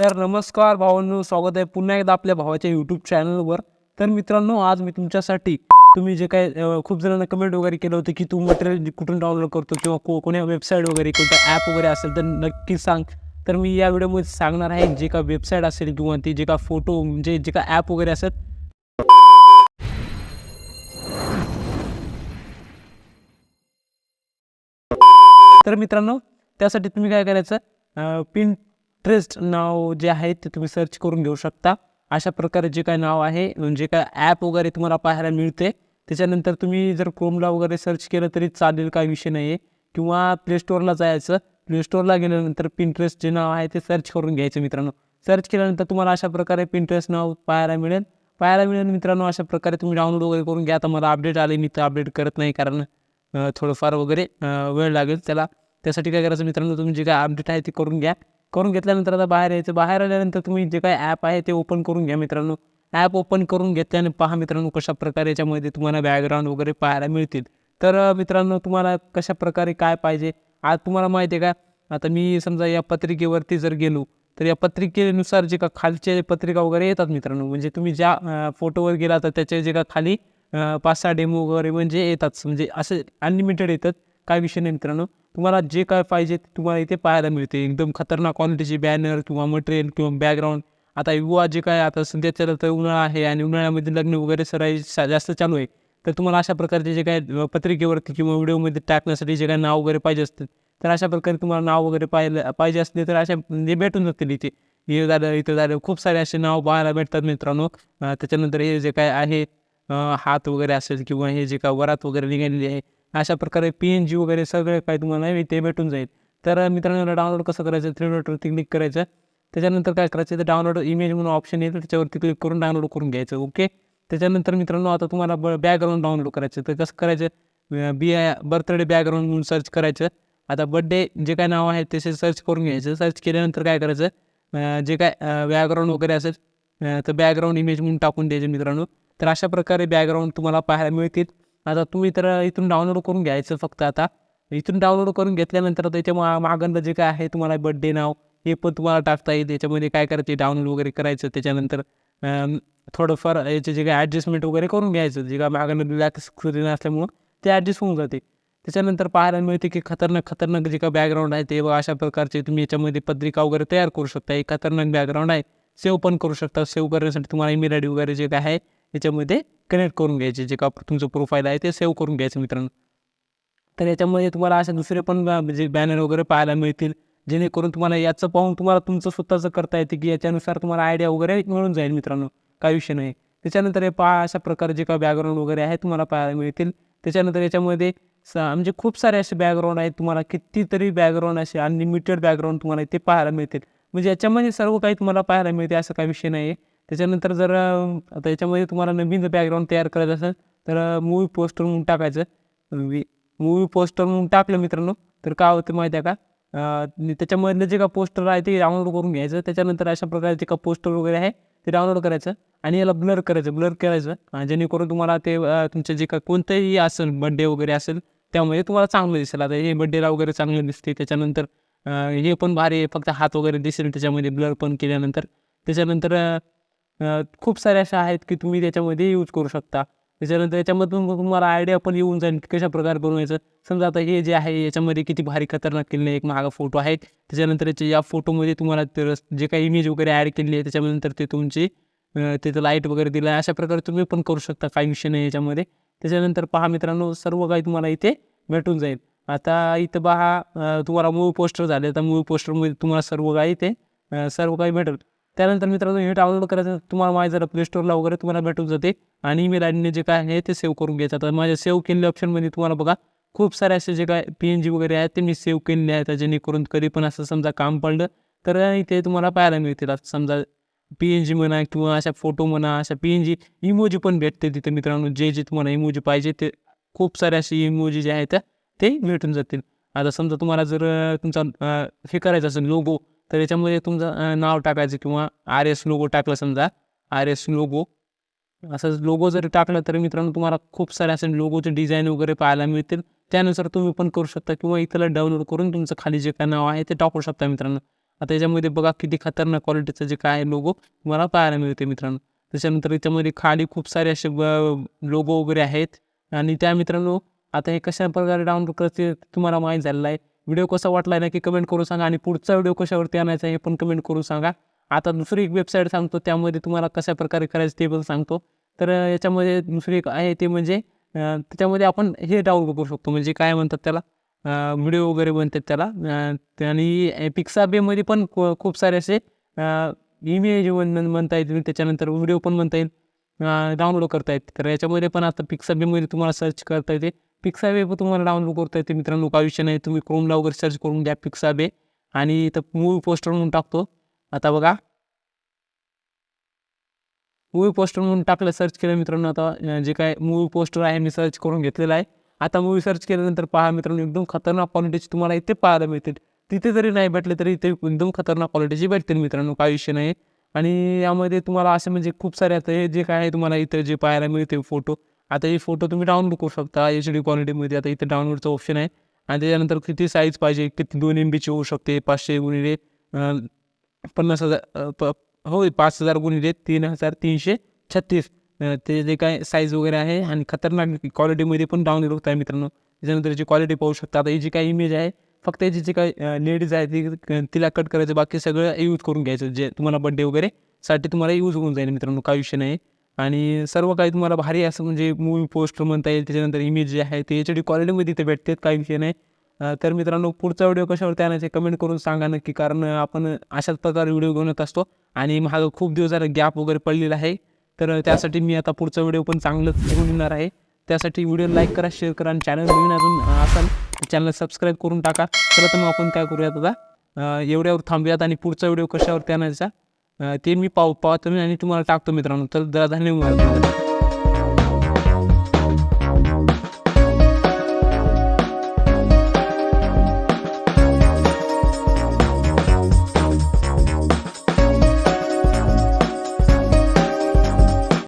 तर नमस्कार भावांनो स्वागत आहे पुन्हा एकदा आपल्या भावाच्या यूट्यूब चॅनलवर तर मित्रांनो आज मी तुमच्यासाठी तुम्ही जे काय खूप जणांना कमेंट वगैरे केलं होतं की तू मटेरियल कुठून डाउनलोड करतो किंवा को कोण्या वेबसाईट वगैरे कोणतं ॲप वगैरे असेल तर नक्की सांग. तर मी या व्हिडिओमध्ये सांगणार आहे जे का वेबसाईट असेल किंवा ती जे का फोटो म्हणजे जे का ॲप वगैरे असेल. तर मित्रांनो त्यासाठी तुम्ही काय करायचं? पिन ट्रेस्ट नाव जे आहे ते तुम्ही सर्च करून घेऊ शकता. अशा प्रकारे जे काय नाव आहे जे काय ॲप वगैरे तुम्हाला पाहायला मिळते. त्याच्यानंतर तुम्ही जर क्रोमला वगैरे सर्च केलं तरी चालेल काही विषय नाही आहे किंवा प्लेस्टोअरला जायचं प्लेस्टोअरला गेल्यानंतर पिंट्रेस्ट जे नाव आहे ते सर्च करून घ्यायचं मित्रांनो. सर्च केल्यानंतर तुम्हाला अशा प्रकारे पिंट्रेस्ट नाव पाहायला मिळेल. पाहायला मिळेल मित्रांनो अशा प्रकारे तुम्ही डाउनलोड वगैरे करून घ्या. आता मला अपडेट आले मी तर अपडेट करत नाही कारण थोडंफार वगैरे वेळ लागेल त्याला. त्यासाठी काय करायचं मित्रांनो तुम्ही जे काय अपडेट आहे ते करून घ्या. करून घेतल्यानंतर आता बाहेर यायचं. बाहेर आल्यानंतर तुम्ही जे काय ॲप आहे ते ओपन करून घ्या मित्रांनो. ॲप ओपन करून घेतल्याने पहा मित्रांनो कशा प्रकारे याच्यामध्ये तुम्हाला बॅकग्राऊंड वगैरे पाहायला मिळतील. तर मित्रांनो तुम्हाला कशा प्रकारे काय पाहिजे? आज तुम्हाला माहिती आहे का? आता मी समजा या पत्रिकेवरती जर गेलो तर या पत्रिकेनुसार जे का खालचे पत्रिका वगैरे येतात मित्रांनो म्हणजे तुम्ही ज्या फोटोवर गेला तर त्याचे जे का खाली पाच सहा डेमो वगैरे म्हणजे येतात. म्हणजे असे अनलिमिटेड येतात. काय विषय नाही मित्रांनो. तुम्हाला जे काय पाहिजे तुम्हाला इथे पाहायला मिळते. एकदम खतरनाक क्वालिटीचे बॅनर किंवा मटेरियल किंवा बॅकग्राऊंड आता युवा जे काय आता सध्या त्याला तर उन्हाळा आहे आणि उन्हाळ्यामध्ये लग्न वगैरे सराई सा- जास्त चालू आहे. तर तुम्हाला अशा प्रकारचे जे काय पत्रिकेवरती किंवा व्हिडिओमध्ये टाकण्यासाठी जे काय नाव वगैरे पाहिजे असतं तर अशा प्रकारे तुम्हाला नाव वगैरे पाहिलं पाहिजे असले तर अशा म्हणजे भेटून जातील इथे. हे झालं इथं झालं खूप सारे असे नाव पाहायला भेटतात मित्रांनो. त्याच्यानंतर हे जे काय आहे हात वगैरे असेल किंवा हे जे काय वरात वगैरे निघालेली आहे अशा प्रकारे पी एन जी वगैरे सगळं काही तुम्हाला नाही ते भेटून जाईल. तर मित्रांनो डाउनलोड कसं करायचं? थ्री डॉटवरती क्लिक करायचं. त्याच्यानंतर काय करायचं? तर डाउनलोड इमेज म्हणून ऑप्शन येईल त्याच्यावरती क्लिक करून डाउनलोड करून घ्यायचं ओके त्याच्यानंतर मित्रांनो आता तुम्हाला ब बॅकग्राऊंड डाउनलोड करायचं. तर कसं करायचं? बी आय बर्थडे बॅकग्राऊंड म्हणून सर्च करायचं. आता बड्डे जे काय नाव आहे ते सर्च करून घ्यायचं. सर्च केल्यानंतर काय करायचं? जे काय बॅकग्राऊंड वगैरे असेल तर बॅकग्राऊंड इमेज म्हणून टाकून द्यायचे मित्रांनो. तर अशा प्रकारे बॅकग्राऊंड तुम्हाला पाहायला मिळतील. आता तुम्ही तर इथून डाउनलोड करून घ्यायचं फक्त आता. इथून डाउनलोड करून घेतल्यानंतर त्याच्या मा मागंदा जे काय आहे तुम्हाला बड्डे नाव हे पण तुम्हाला टाकता येईल. त्याच्यामध्ये काय करायचे डाउनलोड वगैरे करायचं. त्याच्यानंतर थोडंफार याचे जे काय ॲडजस्टमेंट वगैरे करून घ्यायचं. जे काय मागणं रिलॅक्स स्क्रीन असल्यामुळं ते ॲडजस्ट होऊन जाते. त्याच्यानंतर पाहायला मिळते की खतरनाक खतरनाक जे काय बॅकग्राऊंड आहे ते अशा प्रकारचे तुम्ही याच्यामध्ये पत्रिका वगैरे तयार करू शकता. एक खतरनाक बॅकग्राऊंड आहे. सेव्ह पण करू शकता. सेव्ह करण्यासाठी तुम्हाला ईमेल आय डी वगैरे जे काय आहे याच्यामध्ये कनेक्ट करून घ्यायचे जे का तुमचं प्रोफाईल आहे ते सेव्ह करून घ्यायचं मित्रांनो. तर याच्यामध्ये तुम्हाला असे दुसरे पण म्हणजे बॅनर वगैरे पाहायला मिळतील. जेणेकरून तुम्हाला याचं पाहून तुम्हाला तुमचं स्वतःचं करता येते की याच्यानुसार तुम्हाला आयडिया वगैरे मिळून जाईल मित्रांनो. काही विषय नाही. त्याच्यानंतर हे पहा अशा प्रकारे जे काही बॅकग्राऊंड वगैरे आहे तुम्हाला पाहायला मिळतील. त्याच्यानंतर याच्यामध्ये स म्हणजे खूप सारे असे बॅकग्राऊंड आहेत तुम्हाला कितीतरी बॅकग्राऊंड असे अनलिमिटेड बॅकग्राऊंड तुम्हाला इथे पाहायला मिळतील. म्हणजे याच्यामध्ये सर्व काही तुम्हाला पाहायला मिळते असं काही विषय नाही आहे त्याच्यानंतर जर आता याच्यामध्ये तुम्हाला नवीन बॅकग्राऊंड तयार करायचं असेल तर मूवी पोस्टर म्हणून टाकायचं. मूवी पोस्टर म्हणून टाकलं मित्रांनो. तर काय होतं माहिती आहे का? त्याच्यामधलं जे का पोस्टर आहे ते डाउनलोड करून घ्यायचं. त्याच्यानंतर अशा प्रकारे जे का पोस्टर वगैरे आहे ते डाउनलोड करायचं आणि याला ब्लर करायचं. ब्लर करायचं. जेणेकरून तुम्हाला ते तुमचं जे का कोणतंही असेल बड्डे वगैरे असेल त्यामध्ये तुम्हाला चांगलं दिसेल. आता हे बड्डेला वगैरे चांगलं दिसते त्याच्यानंतर हे पण भारी आहे. फक्त हात वगैरे दिसेल. त्याच्यामध्ये ब्लर पण केल्यानंतर. त्याच्यानंतर खूप साऱ्या अशा आहेत की तुम्ही त्याच्यामध्ये यूज करू शकता. त्याच्यानंतर याच्यामधून मग तुम्हाला आयडिया पण येऊन जाईल की कशा प्रकारे बनवायचं. समजा आता हे जे आहे याच्यामध्ये किती भारी खतरनाक केलेले एक मागा फोटो आहे त्याच्यानंतर याचे या फोटोमध्ये तुम्हाला तर जे काही इमेज वगैरे ॲड केलेली आहे त्याच्यानंतर ते तुमची तिथं लाइट वगैरे दिलं आहे. अशा प्रकारे तुम्ही पण करू शकता काही विषय नाही याच्यामध्ये. त्याच्यानंतर पहा मित्रांनो सर्व काही तुम्हाला इथे भेटून जाईल. आता इथं पहा तुम्हाला मूवी पोस्टर झाले. तर मूवी पोस्टरमध्ये तुम्हाला सर्व काही इथे सर्व काही भेटेल. त्यानंतर मित्रांनो हे डाउनलोड करायचं तुम्हाला माझ्या जरा प्ले स्टोरला वगैरे तुम्हाला भेटून जाते आणि ईमेल आय डीने जे काय आहे ते सेव्ह करून घ्यायचं. तर माझ्या सेव्ह केलेल्या ऑप्शनमध्ये तुम्हाला बघा खूप सारे असे जे काय पी एन जी वगैरे आहेत ते मी सेव्ह केलेले आहेत. जेणेकरून कधी पण असं समजा काम पडलं तर इथे तुम्हाला पाहायला मिळतील. आता समजा पी एन जी म्हणा किंवा अशा फोटो म्हणा अशा पी एन जी इमोजी पण भेटते तिथे मित्रांनो. जे जे तुम्हाला इमोजी पाहिजे ते खूप सारे असे इमोजी जे आहेत ते भेटून जातील. आता समजा तुम्हाला जर तुमचा हे करायचं असेल लोगो तर याच्यामध्ये तुमचं नाव टाकायचं किंवा आर एस लोगो टाकलं समजा. आर एस लोगो असं लोगो जरी टाकलं तरी मित्रांनो तुम्हाला खूप सारे असे लोगोचे डिझाईन वगैरे पाहायला मिळतील. त्यानुसार तुम्ही पण करू शकता किंवा इथला डाउनलोड करून तुमचं खाली जे काय नाव आहे ते टाकू शकता मित्रांनो. आता याच्यामध्ये बघा किती खतरनाक क्वालिटीचं जे काय लोगो तुम्हाला पाहायला मिळते मित्रांनो. त्याच्यानंतर याच्यामध्ये खाली खूप सारे असे लोगो वगैरे आहेत. आणि त्या मित्रांनो आता हे कशा प्रकारे डाउनलोड करायचे तुम्हाला माहीत झालेलं आहे. व्हिडिओ कसा वाटला आहे नक्की कमेंट करून सांगा आणि पुढचा व्हिडिओ कशावरती आणायचा हे पण कमेंट करून सांगा. आता दुसरी एक वेबसाईट सांगतो त्यामध्ये तुम्हाला कशा प्रकारे करायचं ते पण सांगतो. तर याच्यामध्ये दुसरी एक आहे ते म्हणजे त्याच्यामध्ये आपण हे डाउनलोड करू शकतो. म्हणजे काय म्हणतात त्याला व्हिडिओ वगैरे बनतात त्याला आणि पिक्सा बेमध्ये पण खूप सारे असे इमेज म्हणता येतील. त्याच्यानंतर व्हिडिओ पण म्हणता येईल डाउनलोड करता येते तर याच्यामध्ये पण आता पिक्सा बेमध्ये तुम्हाला सर्च करता येते. पिक्सावे पण तुम्हाला डाउनलोड करता येते मित्रांनो. काय विषय नाही तुम्ही क्रोमला वगैरे सर्च करून द्या पिक्सावे आणि इथं मूवी पोस्टर म्हणून टाकतो. आता बघा. मूवी पोस्टर म्हणून टाकलं सर्च केलं मित्रांनो आता. जे काय मूवी पोस्टर आहे मी सर्च करून घेतलेलं आहे. आता मूवी सर्च केल्यानंतर पहा मित्रांनो एकदम खतरनाक क्वालिटीची तुम्हाला इथे पाहायला मिळतील. तिथे जरी नाही भेटले तरी इथे एकदम खतरनाक क्वालिटीची भेटतील मित्रांनो. काय विषय नाही. आणि यामध्ये तुम्हाला असे म्हणजे खूप सारे आता हे जे काय आहे तुम्हाला इथे जे पाहायला मिळते फोटो आता हे फोटो तुम्ही डाउनलोड करू शकता एच डी क्वालिटीमध्ये आता इथे डाउनलोडचं ऑप्शन आहे. आणि त्याच्यानंतर किती साईज पाहिजे? किती दोन एम बीची होऊ शकते? पाचशे गुणिले पन्नास हजार प होय पाच हजार गुणिले तीन हजार तीनशे छत्तीस. ते जे काय साईज वगैरे आहे आणि खतरनाक क्वालिटीमध्ये पण डाउनलोड होत आहे मित्रांनो. त्याच्यानंतर याची क्वालिटी पाहू शकता आता ही जी काही इमेज आहे फक्त याची जी काही लेडीज आहे ती तिला कट करायचं बाकी सगळं यूज करून घ्यायचं. जे तुम्हाला बड्डे वगैरे साठी तुम्हाला यूज होऊन जाईल मित्रांनो काय विषय नाही. आणि सर्व काही तुम्हाला भारी असं म्हणजे मूवी पोस्टर म्हणता येईल त्याच्यानंतर इमेज जे आहे ते एच डी क्वालिटीमध्ये तिथे भेटतात काही विषय नाही. तर मित्रांनो पुढचा व्हिडिओ कशावरती आणायचे कमेंट करून सांगा नक्की कारण आपण अशाच प्रकारे व्हिडिओ घेऊन येत असतो आणि माझा खूप दिवस झाला गॅप वगैरे पडलेला आहे. तर त्यासाठी मी आता पुढचा व्हिडिओ पण चांगलंच घेऊन येणार आहे. त्यासाठी व्हिडिओ लाईक करा शेअर करा आणि चॅनल नवीन अजून असाल चॅनल सबस्क्राईब करून टाका. चला तर मग आपण काय करूयात आता? एवढ्यावर थांबूयात आणि पुढचा व्हिडिओ कशावरती आणायचा ते मी पाव पाहतो मी आणि तुम्हाला टाकतो मित्रांनो. तर जरा धन्यवाद.